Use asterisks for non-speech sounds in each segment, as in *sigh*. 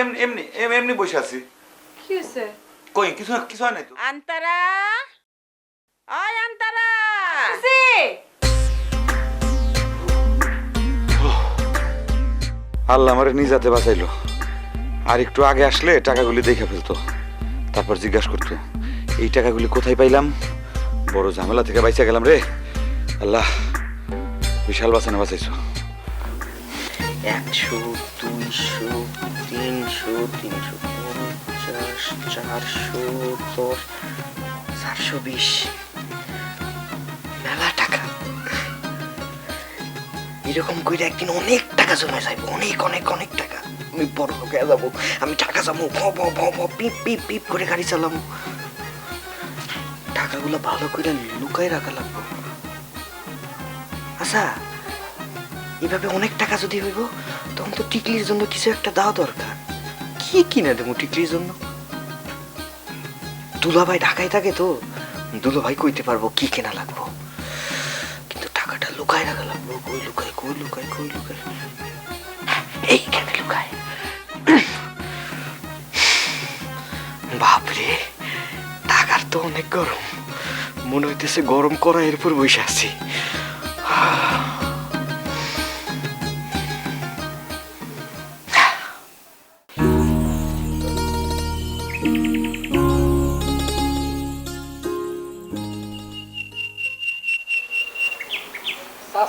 এমনি এমনি এমনি বসে আছি। কি হয়েছে কই কিছু কিছু হয় নাই তো? আন্তারা! ওই আন্তারা! আল্লাহ আমারে নিজাতে বাঁচাইলো। আর একটু আগে আসলে টাকাগুলি দেখে ফেলতো। তারপর জিজ্ঞাসা করতো এই টাকাগুলি কোথায় পাইলাম? বড় ঝামেলা থেকে বাইচা গেলাম রে। আল্লাহ বিশাল বাঁচানো বাঁচাইছো। একশো দুইশো তিনশো তিনশো পঞ্চাশ, চারশো দশ, চারশো বিশ। মেলা টাকা। এরকম করে একদিন অনেক টাকা জমে যাইব, অনেক অনেক অনেক টাকা। আমি বড় লোকে যাব, আমি টাকা যাব, ভ ভ ভ পিপ পিপ পিপ করে গাড়ি চালাবো। টাকাগুলো ভালো করে লুকাই রাখা লাগবো। আচ্ছা এভাবে অনেক টাকা যদি হইব, তখন তো টিকলির জন্য কিছু একটা দেওয়া দরকার। কি কিনে দেবো টিকলির জন্য? দুলাভাই ঢাকায় থাকে তো, দুলাভাই কইতে পারব কি কেনা লাগবো। কিন্তু টাকাটা লুকায় রাখা লাগবো। কই লুকায় কই লুকায় কই লুকায়? এইখানে লুকায়। বাপরে, টাকার তো অনেক গরম। মনে হইতেছে গরম করা এরপর বসে আছি।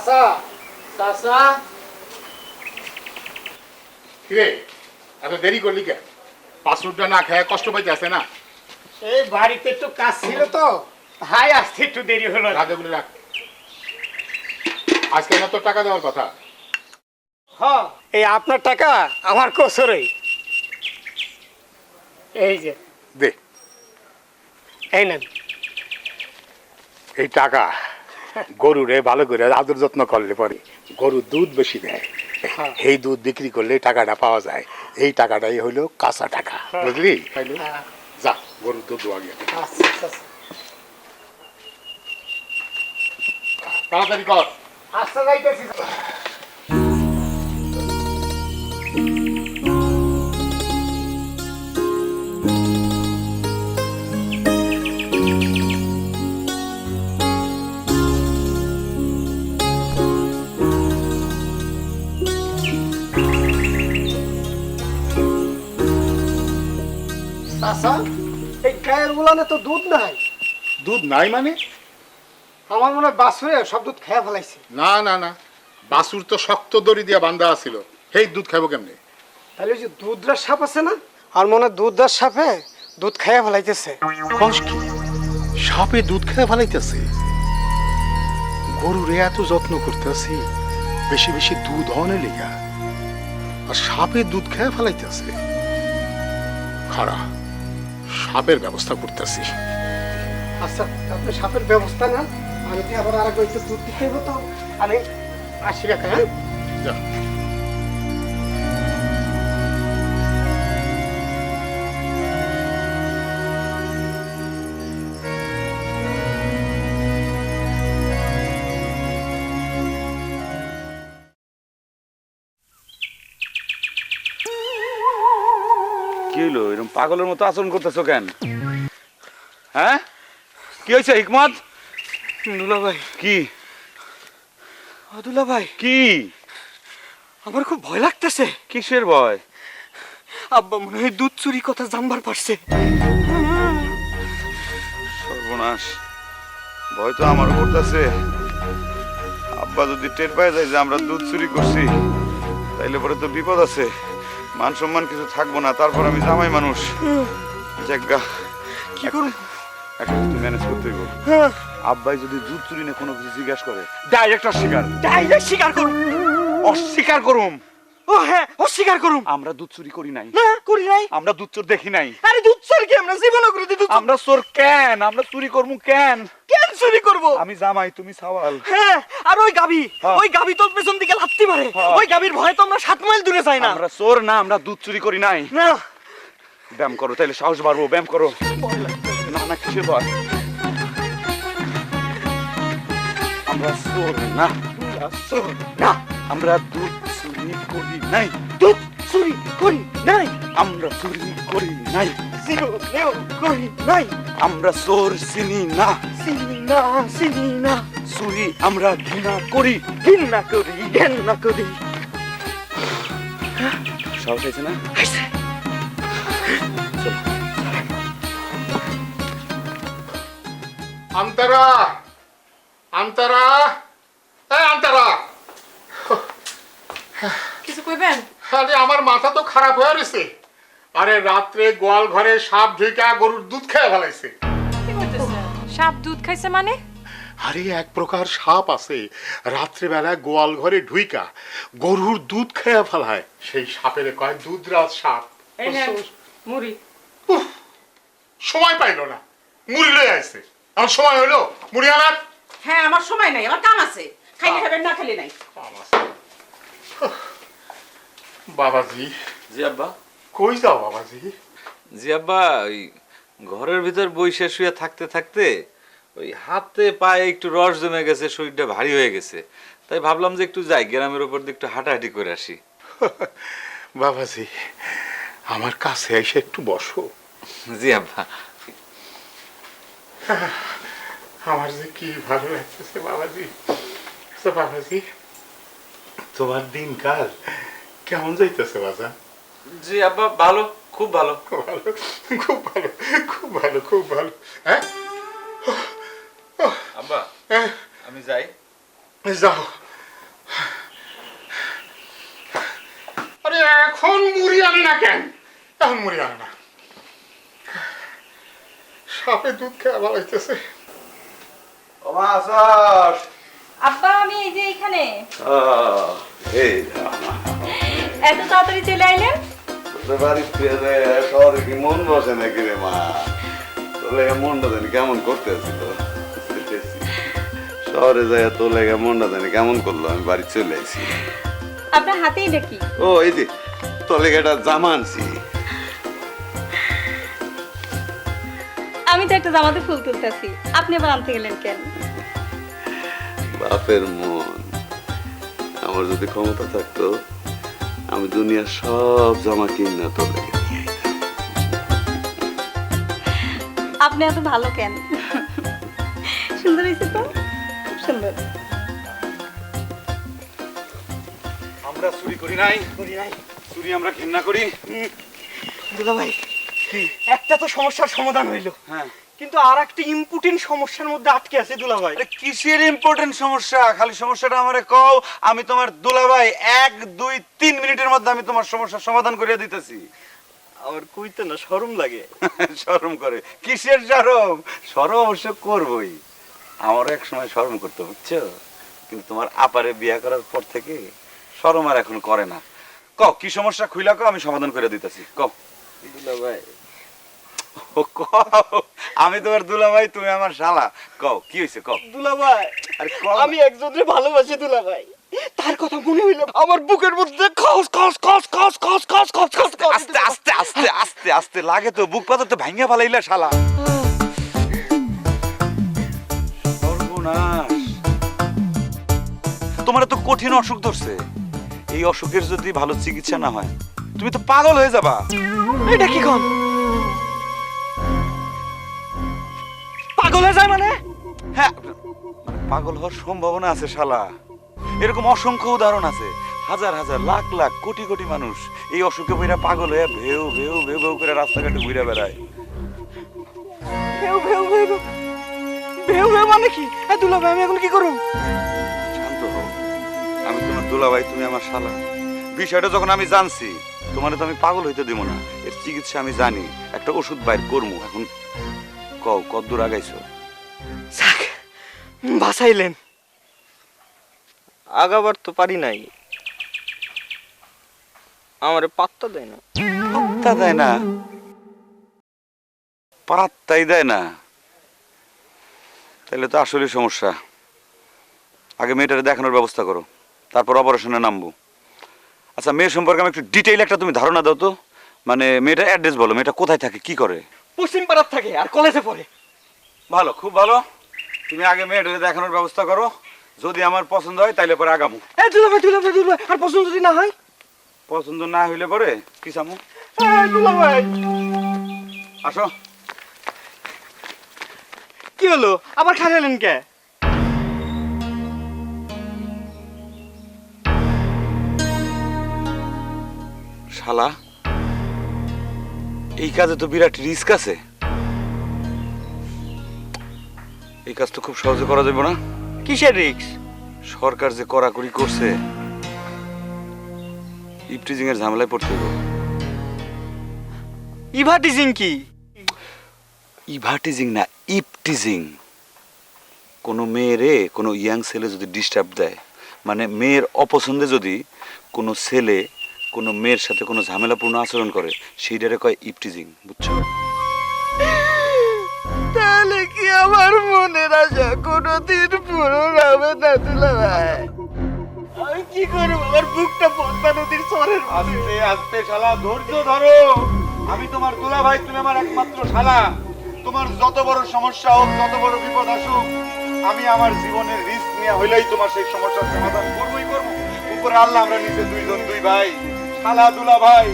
চাচা চাচা কিরে এত দেরি করলি কে পাসপোর্টটা না খেয়ে কষ্ট পাইতে আছে না? এই বাড়িতে একটু কাজ ছিল তো হাই আসতে একটু দেরি হলো। রাজাগুলি রাখ। আজকে না তোর টাকা দেওয়ার কথা। হ এই আপনার টাকা আমার কোসরই। এই যে দে। এই নেন। এই টাকা গরুরে ভালো করে আদর যত্ন করলে পরে গরু দুধ বেশি দেয়। হ্যাঁ। এই দুধ বিক্রি করলে টাকাটা পাওয়া যায়। এই টাকাটাই হলো কাঁচা টাকা। বুঝলি? হ্যাঁ। যা গরুর দুধ দোয়া গিয়ে আচ্ছা আচ্ছা তাড়াতাড়ি কর। আচ্ছা যাইতেছি। চাচা এই গায়ের গুলানে তো দুধ নাই। দুধ নাই মানে? আমার মনে হয় বাছুরে সব দুধ খেয়ে ফেলাইছে। না না না বাসুর তো শক্ত দড়ি দিয়া বান্ধা আছিল। সেই দুধ খাব কেমনে? তাহলে ওই যে দুধরার সাপ আছে না আর মনে হয় দুধরার সাপে দুধ খেয়ে ফেলাইতেছে। কস কি? সাপে দুধ খেয়ে ফেলাইতেছে? গরুরে এত যত্ন করতেছি বেশি বেশি দুধ হনে লেগা। আর সাপে দুধ খেয়ে ফেলাইতেছে? খাড়া। সাপের ব্যবস্থা করতেছি। আচ্ছা আপনি সাপের ব্যবস্থা না? আমি কি আবার আর একটু দুধ দিতে হবে তো? আমি আসি রাখা হ্যাঁ? যা। পাগলের মতো আচরণ করতেছো কেন? হ্যাঁ? কি হয়েছে হিকমত? দুলা ভাই। কি? দুলা ভাই। কি? আমার খুব ভয় লাগতেছে। কিসের ভয়? আব্বা মনে হয় দুধ চুরি কথা জানবার পারছে। সর্বনাশ। ভয় তো আমারও করতেছে আব্বা যদি টের পায় যায় যে আমরা দুধ চুরি করছি তাইলে পরে তো বিপদ আছে। মান সম্মান কিছু থাকব না তারপর আমি জামাই মানুষ। জাগা কি করুন একটা কিছু ম্যানেজ করতে হইব। আব্বাই যদি দুধ চুরি না কোনো কিছু জিজ্ঞাসা করে ডাইরেক্ট অস্বীকার। ডাইরেক্ট স্বীকার করুন অস্বীকার করুম। ও হ্যাঁ অস্বীকার করুন আমরা দুধ চুরি করি নাই। না করি নাই। আমরা দুধ চোর দেখি নাই। আরে দুধ চুরি কি আমরা জীবনে করে দুধ আমরা চোর কেন? আমরা চুরি করব কেন কেন? চুরি করব। আমি জামাই তুমি সাওয়াল। হ্যাঁ আর ওই গাবি হ্যাঁ। ওই গাবি তোর পেছন দিকে লাত্তি মারে। হ্যাঁ। ওই গাবির ভয়ে তো আমরা সাত মাইল দূরে যাই না। আমরা চোর না আমরা দুধ চুরি করি নাই। না। ব্যায়াম করো তাইলে সাহস বাড়বো ব্যায়াম করো। না না কিসের ভয়? আমরা চোর না আমরা চোর না আমরা দুধ চুরি করি নাই। দুধ চুরি করি নাই। আমরা চুরি করি নাই। জীবনেও করি নাই। আমরা চোর চিনি না। চিনি না চিনি না। চুরি আমরা ঘৃণা করি। ঘৃণা করি ঘৃণা করি। সাহস হয়েছে না? আইসে। আন্তরা আন্তরা এই আন্তরা। কিছু কইবেন? আরে আমার মাথা তো খারাপ হয়ে রয়েছে আরে রাত্রে গোয়াল ঘরে সাপ ঢুকা গরুর দুধ খেয়ে ফেলাইছে। সাপ দুধ খাইছে মানে? আরে এক প্রকার সাপ আছে রাত্রিবেলা গোয়াল ঘরে ঢুইকা গরুর দুধ খেয়ে ফেলায়। সেই সাপের কয় দুধরাজ সাপ। মুড়ি। সময় পাইলো না মুড়ি লয়ে আসছে আমার সময় হইল মুড়ি আনার? হ্যাঁ আমার সময় নাই আমার কাম আছে। খাইলে খাবেন না খেলে নাই। বাবাজি। জি আব্বা। কই যাও বাবাজি? জি আব্বা ওই ঘরের ভিতর বইসে শুয়ে থাকতে থাকতে ওই হাতে পায়ে একটু রস জমে গেছে শরীরটা ভারী হয়ে গেছে। তাই ভাবলাম যে একটু যাই গ্রামের উপর দিয়ে একটু হাঁটাহাঁটি করে আসি। *laughs* বাবাজি আমার কাছে এসে একটু বসো। জি আব্বা। *laughs* আমার যে কি ভালো লাগতেছে বাবাজি। তো বাবাজি তোমার দিনকাল কেমন যাইতেছে বাজা জি আব্বা ভালো খুব ভালো। ভালো খুব ভালো খুব ভালো খুব ভালো। হ্যাঁ? আব্বা হ্যাঁ, আমি যাই। যাও। আরে এখন মুড়ি আনে না কেন? এখন মুড়ি আনে না। সাপে দুধ খেয়ে ভালাইতেছে ও আসাস। আব্বা আমি এই যে এখানে। এই এত তাড়াতাড়ি চলে আইলেন? তোদের বাড়ি ফিরে শহরে কি মন বসে নাকি রে মা? তোর লেগে মনটা জানি কেমন করতে আসছিল শহরে যাই তোর লেগে মনটা জানি কেমন করল? আমি বাড়ি চলে আসি আপনার হাতেই দেখি ও এই যে তোর লেগে একটা জামা আনছি। আমি তো একটা জামাতে ফুল তুলতেছি। আপনি আবার আনতে গেলেন কেন? বাপের মন। আমার যদি ক্ষমতা থাকতো আমি দুনিয়ার সব জামা কিনা তোর আপনি এত ভালো কেন? সুন্দর হয়েছে তো? খুব সুন্দর। আমরা চুরি করি নাই। করি নাই। চুরি আমরা ঘৃণা করি। দুলা ভাই একটা তো সমস্যার সমাধান হইল। হ্যাঁ। কিন্তু আর একটা ইম্পর্টেন্ট সমস্যার মধ্যে আটকে আছে দুলা ভাই আরে কিসের ইম্পর্টেন্ট সমস্যা? খালি সমস্যাটা আমারে কও আমি তোমার দুলাভাই এক দুই তিন মিনিটের মধ্যে আমি তোমার সমস্যার সমাধান করে দিতেছি। আমার কইতে না শরম লাগে। *laughs* শরম করে। কিসের শরম? শরম অবশ্য করবই। আমারও এক সময় শরম করতে বুঝছ? কিন্তু তোমার আপারে বিয়ে করার পর থেকে শরম আর এখন করে না। কও কি সমস্যা খুইলা কও আমি সমাধান করে দিতেছি। কও। দুলা ভাই ও, কও আমি তোমার দুলাভাই তুমি আমার শালা কও কি হয়েছে কও দুলা ভাই আরে কও আমি একজনকে ভালোবাসি দুলা ভাই তার কথা মনে হইল আমার বুকের মধ্যে খস খস খস খস খস খস খস খস খস আস্তে আস্তে আস্তে আস্তে আস্তে লাগে তো বুক পাতা তো ভাঙিয়া ফেলাইলা শালা সর্বনাশ তোমার তো কঠিন অসুখ ধরছে এই অসুখের যদি ভালো চিকিৎসা না হয় তুমি তো পাগল হয়ে যাবা এটা কি কোন পাগল হয়ে যায় মানে? হ্যাঁ মানে পাগল হওয়ার সম্ভাবনা আছে শালা। এরকম অসংখ্য উদাহরণ আছে। হাজার হাজার লাখ লাখ কোটি কোটি মানুষ এই অসুখে বইরা পাগল হয়ে ভেউ ভেউ ভেউ ভেউ করে রাস্তাঘাটে ঘুরে বেড়ায়। ভেউ ভেউ ভেউ ভেউ। ভেউ মানে কি? এ দুলা ভাই আমি এখন কি করুম শান্ত হও। আমি তোমার দুলাভাই তুমি আমার শালা। বিষয়টা যখন আমি জানছি তোমার তো আমি পাগল হইতে দিব না। এর চিকিৎসা আমি জানি। একটা ওষুধ বাইর করব এখন। কও কদ্দূর আগাইছো? যাক বাঁচাইলেন। আগাবার তো পারি নাই। আমারে পাত্তা দেয় না। পাত্তা দেয় না? পাত্তাই দেয় না। তাহলে তো আসলে সমস্যা। আগে মেয়েটারে দেখানোর ব্যবস্থা করো তারপর অপারেশনে নামবো। আচ্ছা মেয়ের সম্পর্কে আমি একটু ডিটেইল একটা তুমি ধারণা দাও তো। মানে মেয়েটার অ্যাড্রেস বলো মেয়েটা কোথায় থাকে কি করে? পশ্চিম পাড়ার থাকে আর কলেজে পড়ে। ভালো খুব ভালো। তুমি আগে মেয়েটারে দেখানোর ব্যবস্থা করো। যদি আমার পছন্দ হয় তাইলে পরে আগামো। এ দুলা ভাই দুলা ভাই দুলা আর পছন্দ যদি না হয়? পছন্দ না হইলে পরে কি সামু দুলা ভাই। আসো। কি হলো? আবার খাইলেন কে? শালা এই কাজে তো বিরাট রিস্ক আছে। এই কাজ তো খুব সহজে করা যাবে না। কিসের রিক্স সরকার যে কড়াকড়ি করছে ইপটিজিং এর ঝামেলায় পড়তে হবে ইভাটিজিং কি? ইভাটিজিং না ইপটিজিং। কোনো মেয়েরে কোনো ইয়াং ছেলে যদি ডিস্টার্ব দেয় মানে মেয়ের অপছন্দে যদি কোনো ছেলে কোনো মেয়ের সাথে কোনো ঝামেলাপূর্ণ আচরণ করে সেইটারে কয় ইপটিজিং বুঝছ? তাহলে কি আমার মনের আশা কোনোদিন পূরণ হবে না ভাই? আমি কি করব? আমার বুকটা পদ্মা নদীর স্বরের আস্তে আস্তে শালা ধৈর্য ধরো। আমি তোমার দুলা ভাই তুমি আমার একমাত্র শালা। তোমার যত বড় সমস্যা হোক যত বড় বিপদ আসুক আমি আমার জীবনের রিস্ক নিয়ে হইলেই তোমার সেই সমস্যার সমাধান করবই করব। উপরে আল্লাহ আমরা নিচে দুইজন দুই ভাই। শালা দুলা ভাই।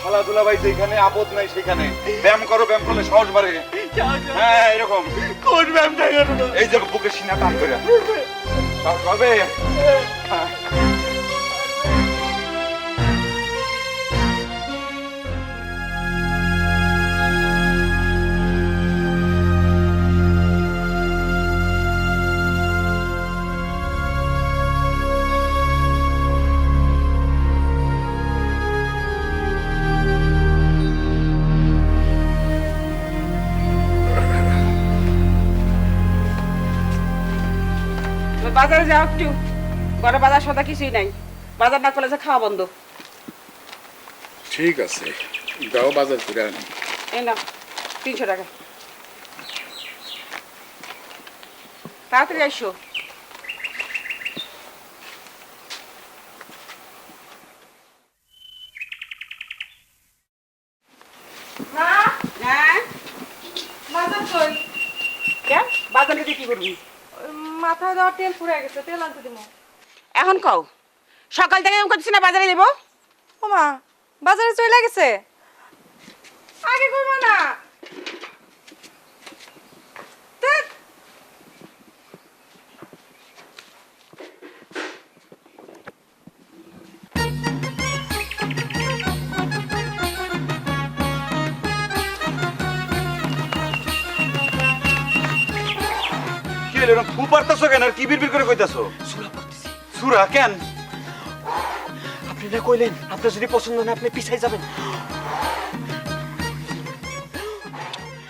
খেলাধুলা ভাই যেখানে আপদ নাই সেখানে। ব্যায়াম করো ব্যায়াম করলে সহজ বাড়ে। হ্যাঁ এরকম। কোন ব্যায়ামটা এই যে বুকের সিনা টান করে। সহজ হবে? বাজারে যাও একটু ঘরে বাজার সদা কিছুই নাই। বাজার না করলে যে খাওয়া বন্ধ। ঠিক আছে। যাও বাজার করে আনি। এই না তিনশো টাকা। তাড়াতাড়ি আইসো। হ্যাঁ? বাজার কই? বাজারে কি করবি? মাথায় দেওয়া তেল পুড়ে গেছে তেল আনতে দিব এখন কও সকাল থেকে এরকম করতেছি না বাজারে দেবো ওমা বাজারে চলে গেছে? আগে করব না। এরকম ফু পারতাছো কেন? আর কি বিড়বিড় করে কইতাছো? সুরা পড়তেছি। সুরা কেন? আপনি না কইলেন আপনার যদি পছন্দ না আপনি পিছাই যাবেন।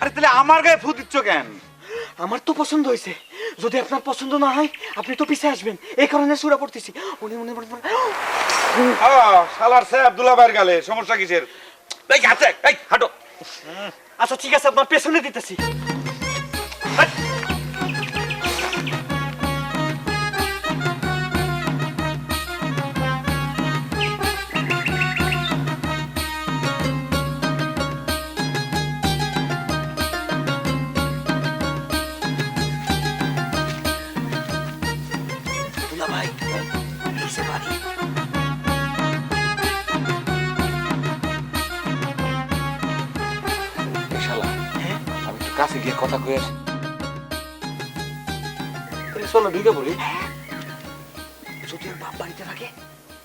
আরে তাহলে আমার গায়ে ফু দিচ্ছ কেন? আমার তো পছন্দ হয়েছে। যদি আপনার পছন্দ না হয় আপনি তো পিছে আসবেন। এই কারণে সুরা পড়তেছি। উনি উনি আব্দুল্লাহ ভাইয়ের গালে সমস্যা কিসের? এই এই হাঁটো। আচ্ছা ঠিক আছে আপনার পেছনে দিতেছি। কথা কয়ে চলো ঢুকে পড়ি যদি বাপ বাড়িতে থাকে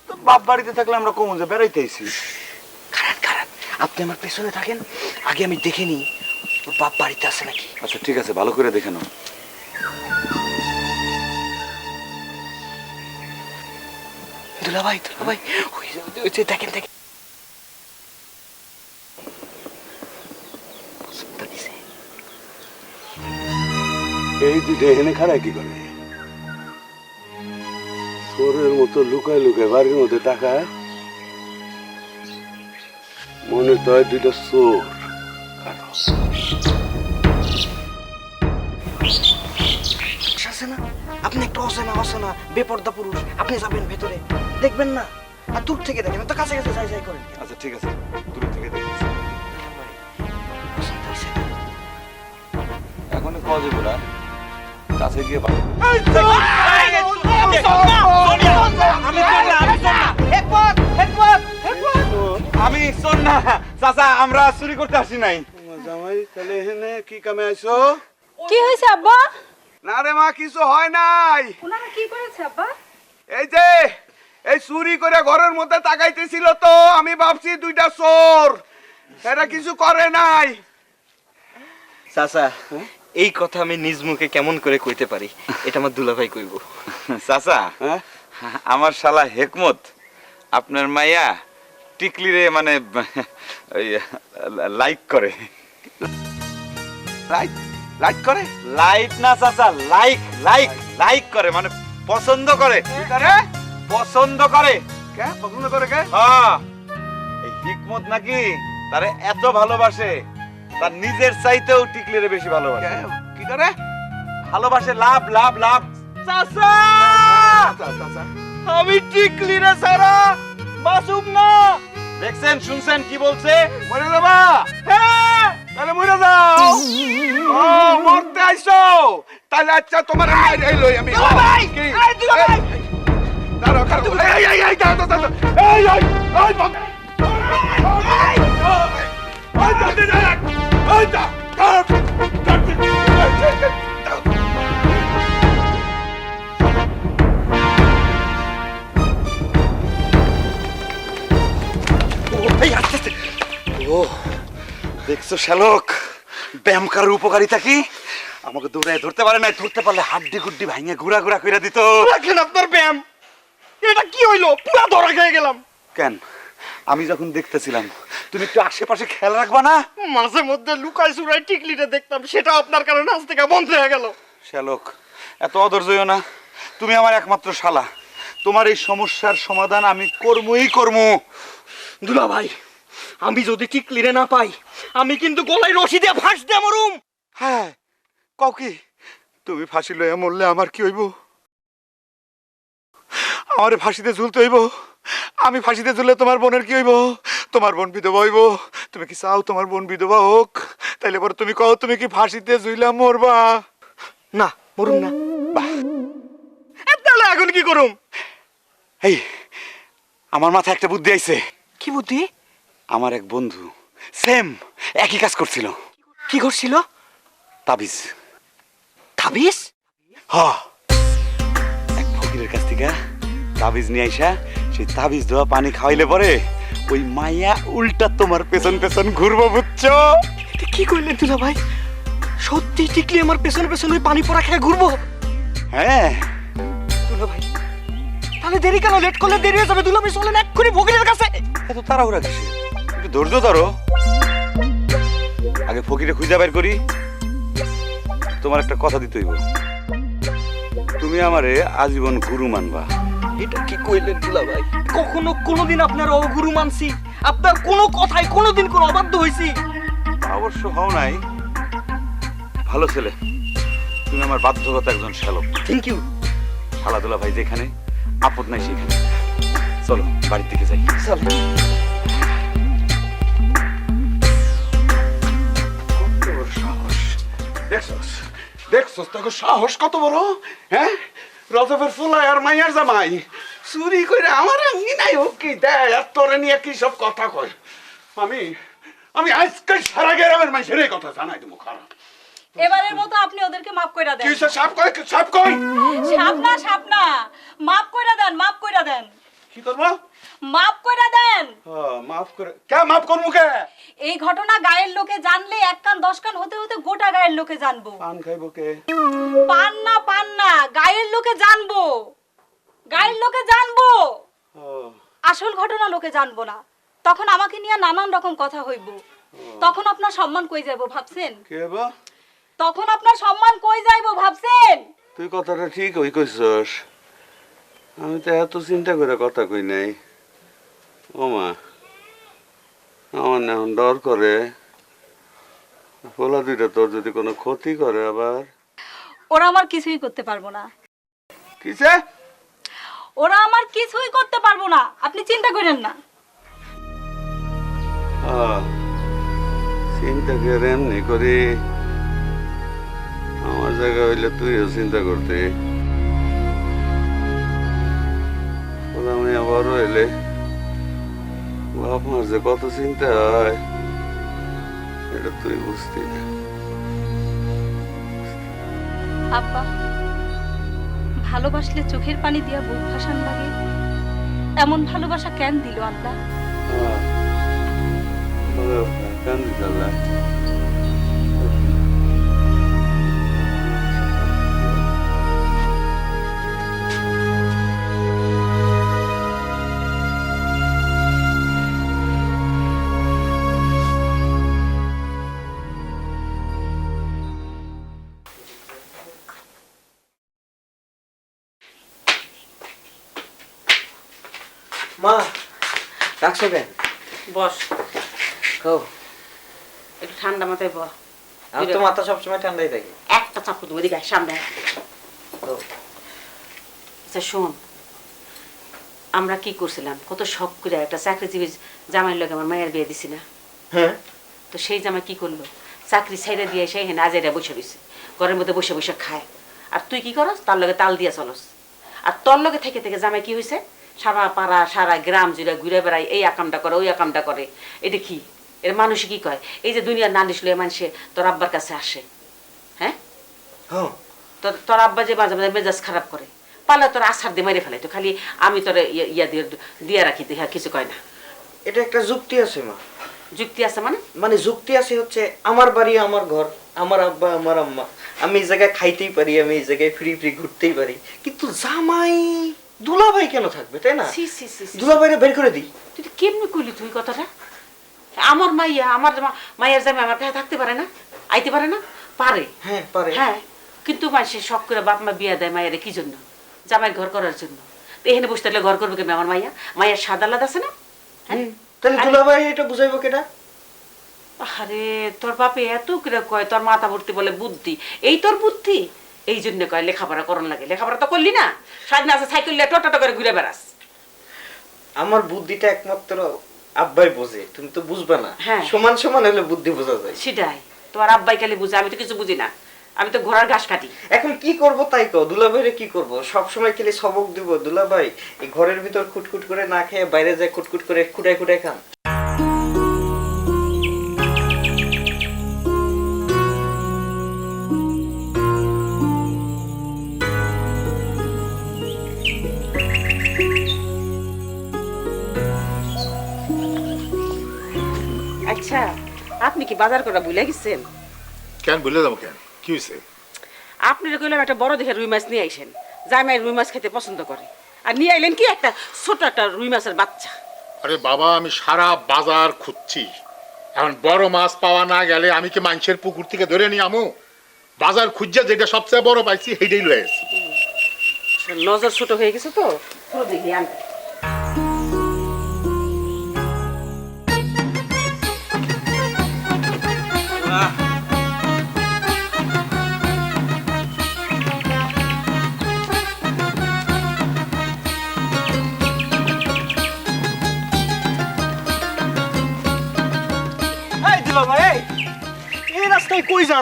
তো বাপ বাড়িতে থাকলে আমরা কমন যে বেড়াইতে আইছি খারাপ খারাপ। আপনি আমার পেছনে থাকেন আগে আমি দেখে নিই ওর বাপ বাড়িতে আছে নাকি? আচ্ছা ঠিক আছে ভালো করে দেখে নাও। দুলা ভাই দুলা ভাই ওই দেখেন দেখেন। এই দুটো এখানে খারাপ কি করে? চোরের মতো লুকায় লুকায় বাড়ির মধ্যে টাকা। মনে তো হয় দুইটা চোর। আছে না আপনি একটু অসেনা অসেনা বেপর্দা পুরুষ। আপনি যাবেন ভেতরে। দেখবেন না? আর দূর থেকে দেখেন। তো কাছে কাছে যাই যাই করেন। আচ্ছা ঠিক আছে। দূর থেকে পছন্দ হয়েছে এখন কজ না? কাছে গিয়ে আমি আমি শোন না চাচা আমরা চুরি করতে আসি নাই। জামাই তাহলে এখানে কি কামে আইছো? কি হয়েছে আব্বা? না রে মা কিছু হয় নাই। ওনারা কি করেছে আব্বা? এই যে এই চুরি করে ঘরের মধ্যে তাকাইতেছিল তো আমি ভাবছি দুইটা চোর। এরা কিছু করে নাই। চাচা এই কথা আমি নিজ মুখে কেমন করে কইতে পারি? এটা আমার দুলাভাই কইব। চাচা আমার শালা হেকমত। আপনার মাইয়া টিকলিরে মানে লাইক করে। লাইক লাইক করে? লাইক না চাচা লাইক লাইক লাইক করে মানে পছন্দ করে। করে পছন্দ করে। কে? পছন্দ করে কে? হ্যাঁ। এই হিকমত নাকি তারে এত ভালোবাসে। তার নিজের চাইতেও টিকলিরে বেশি ভালোবাসে কি করে ভালোবাসে লাভ লাভ লাভ চাচা আমি টিকলি রে সারা মাসুম না দেখছেন শুনছেন কি বলছে মরে যাবা হ্যাঁ তাহলে মরে যাও ও মরতে আইছো তাহলে আচ্ছা তোমার মাইর এই লই আমি ভাই এই দুলা ভাই দাঁড়াও খারাপ এই এই এই দাঁড়াও দাঁড়াও এই এই এই ও দেখছ শ্যালক? ব্যায়াম করার উপকারিতা কি? আমাকে দৌড়ায় ধরতে পারে না ধরতে পারলে হাড্ডি গুড্ডি ভাঙে ঘুরা ঘুরা কইরা দিত। রাখেন আপনার ব্যায়াম। এটা কি হইল? পুরা ধরা খেয়ে গেলাম। কেন? আমি যখন দেখতেছিলাম তুমি একটু আশেপাশে খেয়াল রাখবা না? মাঝে মধ্যে লুকাই চুরাই টিকলিটা দেখতাম সেটা আপনার কারণে আজ থেকে বন্ধ হয়ে গেল। শ্যালক এত অদর্জয় না। তুমি আমার একমাত্র শালা। তোমার এই সমস্যার সমাধান আমি কর্মই কর্ম। দুলা ভাই আমি যদি টিকলিরে না পাই আমি কিন্তু গলায় রশি দিয়ে ফাঁস দিয়ে মরুম। হ্যাঁ কও কি? তুমি ফাঁসি লইয়া মরলে আমার কি হইব? আমারে ফাঁসিতে ঝুলতে হইব? আমি ফাঁসিতে ঝুললে তোমার বোনের কি হইব? তোমার বোন বিধবা হইব। তুমি কি চাও তোমার বোন বিধবা হোক? তাইলে পরে তুমি কও তুমি কি ফাঁসিতে ঝুইলা মরবা? না মরুম না। তাহলে এখন কি করুম? এই আমার মাথায় একটা বুদ্ধি আইছে। কি বুদ্ধি? আমার এক বন্ধু সেম একই কাজ করছিল। কি করছিল? তাবিজ। তাবিজ? হ। এক ফকিরের কাছ থেকে তাবিজ নিয়ে আইসা সেই তাবিজ দেওয়া পানি খাওয়াইলে পরে ওই মাইয়া উল্টা তোমার পেছন পেছন ঘুরবো বুঝছ? কি করলেন তুলা ভাই? সত্যি টিকলি আমার পেছন পেছনে ওই পানি পড়া খেয়ে ঘুরবো? হ্যাঁ। দুলা ভাই তাহলে দেরি কেন? লেট করলে দেরি হয়ে যাবে। দুলা ভাই চলেন এক্ষুনি ফকিরের কাছে। এত তাড়াহুড়া কিসে একটু ধৈর্য ধরো। আগে ফকিরে খুঁজে বের করি। তোমার একটা কথা দিতে হইব। তুমি আমারে আজীবন গুরু মানবা। এটা কি কইলেন দুলা ভাই কখনো কোনোদিন আপনার অগুরু মানছি আপনার কোনো কথায় কোনোদিন কোনো অবাধ্য হয়েছি অবশ্য হও নাই। ভালো ছেলে তুমি আমার বাধ্যগত একজন শ্যালক। থ্যাংক ইউ খেলাধুলা ভাই যেখানে আপদ নাই সেখানে। চলো বাড়ির দিকে যাই। চল। দেখছস? দেখছস? তোকে সাহস কত বড়? হ্যাঁ? রজবের ফুলাই আর মাইয়ার জামাই। চুরি করে আমার আঙ্গি নাই হোক কি দেয় আর তোরে নিয়ে কি সব কথা কয়? আমি আমি আজকে সারা গ্রামের মানুষের এই কথা জানাই দেবো খারাপ। এবারের মতো আপনি ওদেরকে মাফ কইরা দেন। কি সাপ কয় সাপ কয়? সাপ না সাপ না মাফ কইরা দেন মাফ কইরা দেন। কি করব? মাফ কইরা দেন। হ্যাঁ, মাফ করে কে মাফ করব কে? এই ঘটনা গায়ের লোকে জানলে এক কান দশ কান হতে হতে গোটা গায়ের লোকে জানব। পান খাইবো কে? পান না পান না গায়ের লোকে জানব। গায়ের লোকে জানব। ও, আসল ঘটনা লোকে জানব না। তখন আমাকে নিয়ে নানান রকম কথা হইব। তখন আপনার সম্মান কই যাইবো ভাবছেন? কে বা? তখন আপনার সম্মান কই যাইবো ভাবছেন? তুই কথাটা ঠিক ওই কইছস। আমি তো এত চিন্তা করে কথা কই নাই। ও মা আমার এখন ডর করে। পোলা দুইটা তোর যদি কোনো ক্ষতি করে আবার? ওরা আমার কিছুই করতে পারব না। কিসে? ওরা আমার কিছুই করতে পারব না। আপনি চিন্তা করেন না। আহ, চিন্তা করে এমনি করি। আমার জায়গা হইলে তুইও চিন্তা করতে। মেয়ে বড় হইলে বাপ মার যে কত চিন্তা হয় এটা তুই বুঝতে না। আব্বা ভালোবাসলে চোখের পানি দিয়া বুক ভাসান লাগে। এমন ভালোবাসা কেন দিল আল্লাহ? কেন দিল কান্দি কেন বস। একটু ঠান্ডা মাথায় বস। আমার তো মাথা সবসময় ঠান্ডাই থাকে। একটা চাপু দেবো এদিকে সামনে আচ্ছা শোন আমরা কি করছিলাম? কত শখ করে একটা চাকরিজীবী জামাইয়ের লোক আমার মায়ের বিয়ে দিছি না। হ্যাঁ? তো সেই জামাই কি করল? চাকরি ছেড়ে দিয়ে সেই হেন আজেরা বসে রয়েছে। ঘরের মধ্যে বসে বসে খায়। আর তুই কি করস? তার লগে তাল দিয়ে চলস। আর তোর লগে থেকে থেকে জামাই কি হয়েছে সারা পাড়া সারা গ্রাম জুড়ে ঘুরে বেড়ায় এই আকামটা করে ওই আকামটা করে। এটা কি? এর মানুষ কি কয়? এই যে দুনিয়ার নালিশ লয়ে মানুষে তোর আব্বার কাছে আসে। হ্যাঁ? হ্যাঁ। তোর তোর আব্বা যে মাঝে মাঝে মেজাজ খারাপ করে পালা তোর আছার দিয়ে মেরে ফেলে। তো খালি আমি তোর ইয়া ইয়া দিয়ে দিয়ে রাখি দিয়ে কিছু কয় না। এটা একটা যুক্তি আছে মা। যুক্তি আছে মানে? মানে যুক্তি আছে হচ্ছে আমার বাড়ি আমার ঘর আমার আব্বা আমার আম্মা। আমি এই জায়গায় খাইতেই পারি আমি এই জায়গায় ফ্রি ফ্রি ঘুরতেই পারি। কিন্তু জামাই দুলাভাই কেন থাকবে তাই না? সি সি সি সি। দুলাভাইরে বের করে দিই। তুই কেমনি করলি তুই কথাটা? আমার মাইয়া আমার মায়ের জামাই আমার কাছে থাকতে পারে না আইতে পারে না? পারে। হ্যাঁ পারে। হ্যাঁ কিন্তু মাসে শখ করে বাপ মা বিয়া দেয় মায়ের কি জন্য? জামাইয়ের ঘর করার জন্য। এখানে বসে থাকলে ঘর করবে কেন আমার মাইয়া? মায়ের সাদা লাদ আছে না? হ্যাঁ? তাহলে দুলাভাই এটা বুঝাইবো কেটা আরে তোর বাপে এত করে কয় তোর মাথা ভর্তি বলে বুদ্ধি। এই তোর বুদ্ধি? এই জন্য কয় লেখাপড়া করন লাগে। লেখাপড়া তো করলি না। স্বাধীন আছে সাইকেল নিয়ে টোটো করে ঘুরে বেড়াস। আমার বুদ্ধিটা একমাত্র আব্বাই বোঝে তুমি তো বুঝবে না। হ্যাঁ। সমান সমান হলে বুদ্ধি বোঝা যায়। সেটাই। তোমার আব্বাই খালি বুঝে আমি তো কিছু বুঝি না। আমি তো ঘোড়ার ঘাস কাটি। এখন কি করব তাই কো দুলাভাইরে কি করব? সব সময় খেলে সবক দিব। দুলাভাই এই ঘরের ভিতর খুটখুট করে না খেয়ে বাইরে যায় খুটখুট করে খুঁটায় খুঁটায় খান। আচ্ছা আপনি কি বাজার করা ভুলে গেছেন? কেন বলে যাব কেন? কি হয়েছে? আপনারা কইলাম একটা বড় দেখে রুই মাছ নিয়ে আইসেন জামাই রুই মাছ খেতে পছন্দ করে। আর নিয়ে আইলেন কি একটা ছোট একটা রুই মাছের বাচ্চা। আরে বাবা আমি সারা বাজার খুঁজছি। এখন বড় মাছ পাওয়া না গেলে আমি কি মানুষের পুকুর থেকে ধরে নিয়ে আমু? বাজার খুঁজছে যেটা সবচেয়ে বড় পাইছি সেইটাই লয়ে আসছি। নজর ছোট হয়ে গেছে তো দেখি আনতে।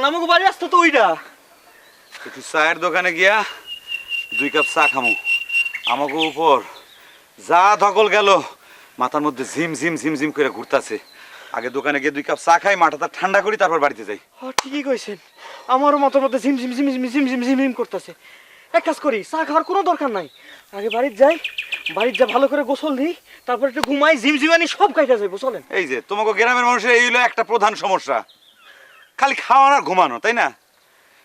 আমাকে বাড়ি চায়ের দোকানে গিয়া দুই কাপ চা খামু। আমাকে উপর যা ধকল গেল, মাথার মধ্যে ঝিম ঝিম ঝিম ঝিম করে ঘুরতাছে। আগে দোকানে গিয়ে দুই কাপ চা খাই মাথাটা ঠান্ডা করি তারপর বাড়িতে যাই। ঠিকই কইছেন। আমারও মাথার মধ্যে ঝিম ঝিম ঝিম ঝিম ঝিম ঝিম ঝিম ঝিম করতেছে। এক কাজ করি চা খাওয়ার কোনো দরকার নাই। আগে বাড়ির যাই বাড়ির যা ভালো করে গোসল দিই তারপর একটু ঘুমাই ঝিম ঝিমানি সব কাইটা যাইবো চলেন। এই যে তোমাকে গ্রামের মানুষের এই হলো একটা প্রধান সমস্যা। খালি খাওয়ানো আর ঘুমানো তাই না?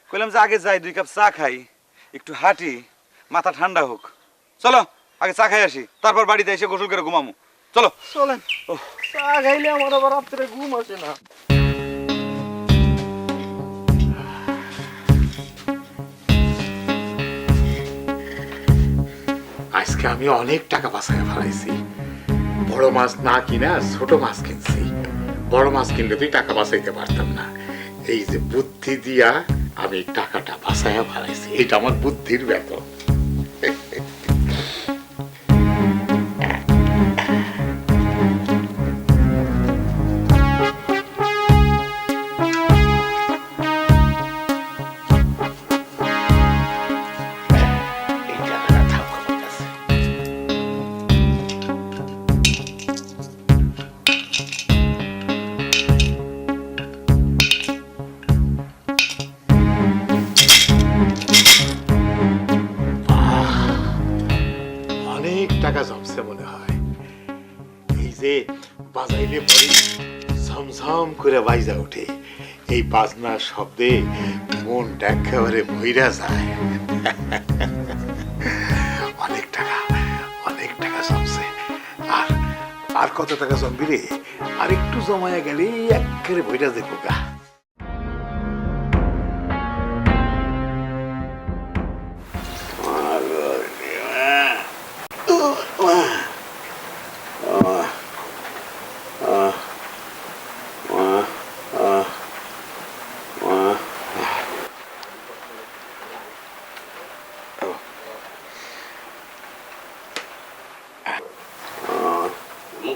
কইলাম যে আগে যাই দুই কাপ চা খাই একটু হাঁটি মাথা ঠান্ডা হোক। চলো আগে চা খাই আসি তারপর বাড়িতে এসে গোসল করে ঘুমামো। চলো। চলেন। আমার আবার রাত্রে ঘুম আসে না। আজকে আমি অনেক টাকা বাঁচায় ফেলাইছি। বড় মাছ না কিনে ছোট মাছ কিনছি। বড় মাছ কিনলে তুই টাকা বাঁচাইতে পারতাম না। এই যে বুদ্ধি দিয়া আমি টাকাটা বাঁচাইয়া ফেলাইছি এটা আমার বুদ্ধির বেতন। *laughs* বাজনার শব্দে মনটা একেবারে ভইরা যায়। অনেক টাকা অনেক টাকা জমছে। আর আর কত টাকা জমবি রে? আর একটু জমায়া গেলেই একেবারে ভইরা দেখো গা।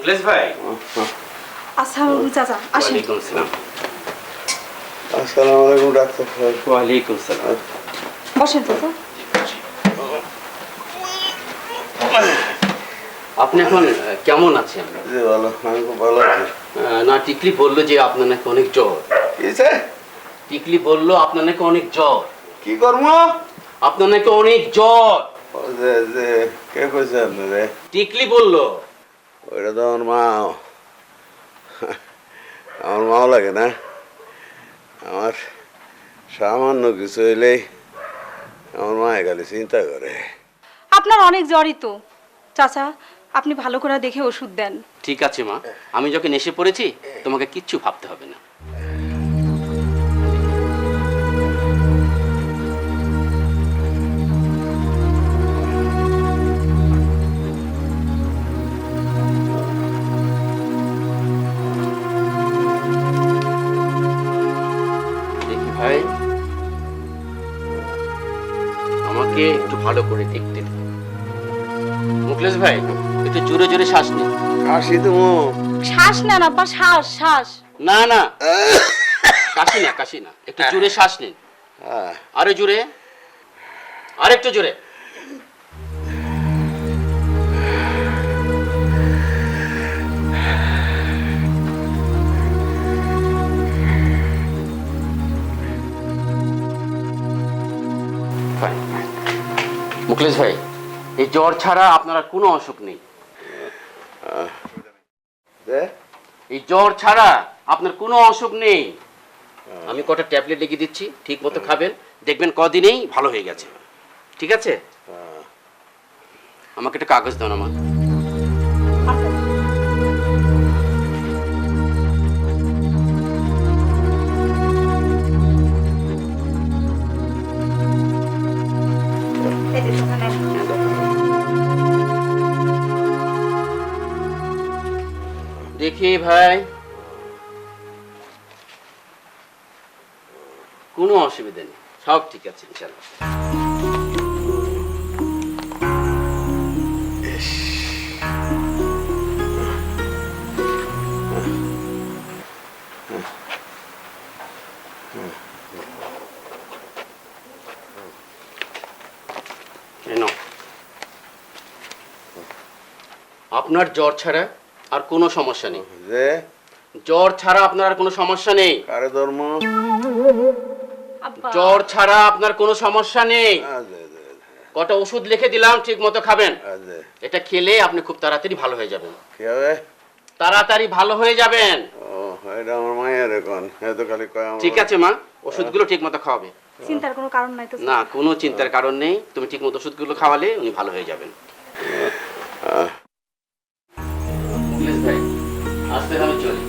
মুকলেশ ভাই আসসালামু চাচা আসেন। ওয়ালাইকুম সালাম আসসালামু আলাইকুম ডাক্তার সাহেব। ওয়ালাইকুম সালাম বসেন চাচা। আপনি এখন কেমন আছেন? জি ভালো আমি খুব ভালো আছি। না টিকলি বলল যে আপনার নাকি অনেক জ্বর। কিসে টিকলি বলল আপনার নাকি অনেক জ্বর। কি করব? আপনার নাকি অনেক জ্বর। কে কইছে আপনারে? টিকলি বলল ওইটা তো আমার মা আমার মাও লাগে না। আমার সামান্য কিছু হইলেই আমার মা গেলে চিন্তা করে। আপনার অনেক জ্বরই তো। চাচা আপনি ভালো করে দেখে ওষুধ দেন। ঠিক আছে মা আমি যখন এসে পড়েছি তোমাকে কিচ্ছু ভাবতে হবে না। আমাকে একটু ভালো করে দেখতে। মুকলেশ ভাই একটু জোরে জোরে শ্বাস নিন কাশি তুমি শ্বাস নেন আপা শ্বাস শ্বাস। না না। কাশি না কাশি না। একটু জোরে শ্বাস নিন হ্যাঁ আরে জোরে। আর একটু জোরে। Fine. মুকলেশ ভাই এই জ্বর ছাড়া আপনার কোনো অসুখ নেই। এই জ্বর ছাড়া আপনার কোনো অসুখ নেই। আমি কটা ট্যাবলেট লিখে দিচ্ছি ঠিক মতো খাবেন দেখবেন কদিনেই ভালো হয়ে গেছে। ঠিক আছে? আমাকে একটা কাগজ দাও না দেখি ভাই? কোনো অসুবিধা নেই সব ঠিক আছে ইনশাল্লাহ। আপনার জ্বর ছাড়া আর কোনো সমস্যা নেই। যে? জ্বর ছাড়া আপনার আর কোনো সমস্যা নেই। কারে ধর্ম? আব্বা। জ্বর ছাড়া আপনার কোনো সমস্যা নেই। আজে কটা ওষুধ লিখে দিলাম ঠিক মতো খাবেন আজে এটা খেলে আপনি খুব তাড়াতাড়ি ভালো হয়ে যাবেন। কি হবে তাড়াতাড়ি ভালো হয়ে যাবেন। ও এটা আমার মায়ের এখন। এত খালি কয় আমার ঠিক আছে মা। ওষুধগুলো ঠিক মতো খাওয়াবে। চিন্তার কোনো কারণ নাই তো না কোনো চিন্তার কারণ নেই। তুমি ঠিক মতো ওষুধগুলো খাওয়ালে উনি ভালো হয়ে যাবেন। আহ, মুকেশ ভাই আজকে আমি চলি